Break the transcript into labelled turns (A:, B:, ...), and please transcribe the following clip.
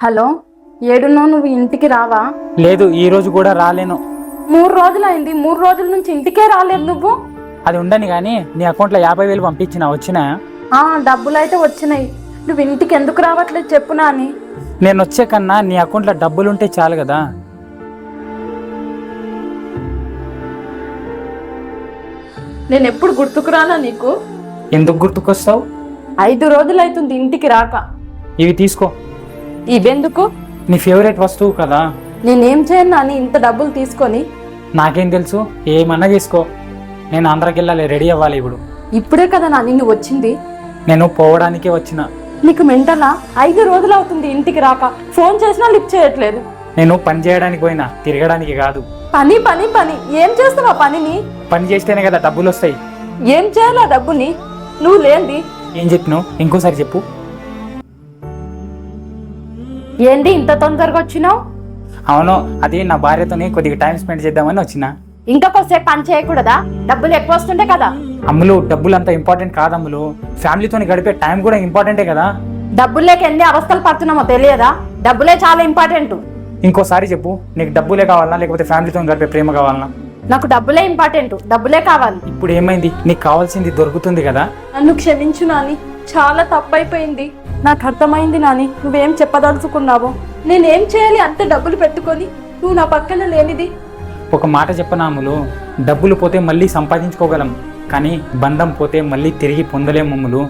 A: Hello ఏడున్నావు నువ్వు ఇంటికి రావా?
B: లేదు ఈ రోజు కూడా రాలేను.
A: మూడు రోజులైంది మూడు రోజుల నుంచి ఇంటికే రాలేదు నువ్వు?
B: అది ఉండని కానీ నీ అకౌంట్లో యాభై వేలు పంపించిన వచ్చినా?
A: ఆ డబ్బులైతే వచ్చినాయి. నువ్వు ఇంటికి ఎందుకు రావట్లేదు చెప్పు నాని.
B: నేను వచ్చే కన్నా నీ అకౌంట్లో డబ్బులు ఉంటే చాలు కదా.
A: నేను ఎప్పుడు గుర్తుకు రానా నీకు?
B: ఎందుకు గుర్తుకొస్తావు?
A: ఐదు రోజులైతుంది ఇంటికి రాక.
B: ఇవి తీసుకో.
A: ఇవెందుకు?
B: నీ ఫేవరెట్ వస్తువు కదా.
A: నేనేం చేయను నాని ఇంత డబ్బులు తీసుకొని.
B: నాకేం తెలుసు? ఏమన్నా చేసుకో. నేను ఆంధ్రాకి వెళ్ళాలి రెడీ అవ్వాలి ఇప్పుడు.
A: ఇప్పుడే కదా నాని నువ్వు వచ్చింది.
B: నేను పోవడానికే వచ్చిన.
A: నీకు మెంటలా? ఐదు రోజులు అవుతుంది ఇంటికి రాక. ఫోన్ చేసినా లిఫ్ట్ చేయట్లేదు.
B: నేను పని చేయడానికి పోయినా తిరగడానికి కాదు.
A: పని పని పని. ఏం చేస్తావా పనిని?
B: పని చేస్తేనే కదా డబ్బులు వస్తాయి.
A: ఏం చేయాలా డబ్బుని? నువ్వు లేంది
B: ఏం చెప్పినావు? ఇంకోసారి చెప్పు.
A: ఏంది ఇంత తొందరగా వచ్చినావు?
B: అవును అది నా భార్యతోని కొద్దిగా టైం స్పెండ్ చేద్దామని వచ్చిన.
A: ఇంకా కొద్దిసేపు పని చేయకూడదా? డబ్బులు ఎక్కువ వస్తుంటే కదా.
B: అమ్ములు డబ్బులు అంత ఇంపార్టెంట్ కాదు అమ్ములు. ఫ్యామిలీతో గడిపే టైం కూడా ఇంపార్టెంటే కదా.
A: డబ్బులు లేక ఎన్ని అవస్థలు పడుతున్నామో తెలియదా? డబ్బులే చాలా ఇంపార్టెంట్
B: ఇంకోసారి చెప్పు నీకు డబ్బులే కావాలనా లేకపోతే ఫ్యామిలీతో గడిపే ప్రేమ కావాలనా?
A: నాకు డబ్బులే ఇంపార్టెంట్ డబ్బులే కావాలి.
B: ఇప్పుడు ఏమైంది? నీకు కావాల్సింది దొరుకుతుంది కదా?
A: నన్ను క్షమించు నాని చాలా తప్పైపోయింది. నాకు అర్థమైంది నాని నువ్వేం చెప్పదలుచుకున్నావో. నేనేం చేయాలి? అంత డబ్బులు పెట్టుకొని నువ్వు నా పక్కన లేనిది.
B: ఒక మాట చెప్పనాములు డబ్బులు పోతే మళ్ళీ సంపాదించుకోగలం కానీ బంధం పోతే మళ్ళీ తిరిగి పొందలేము అమ్ములు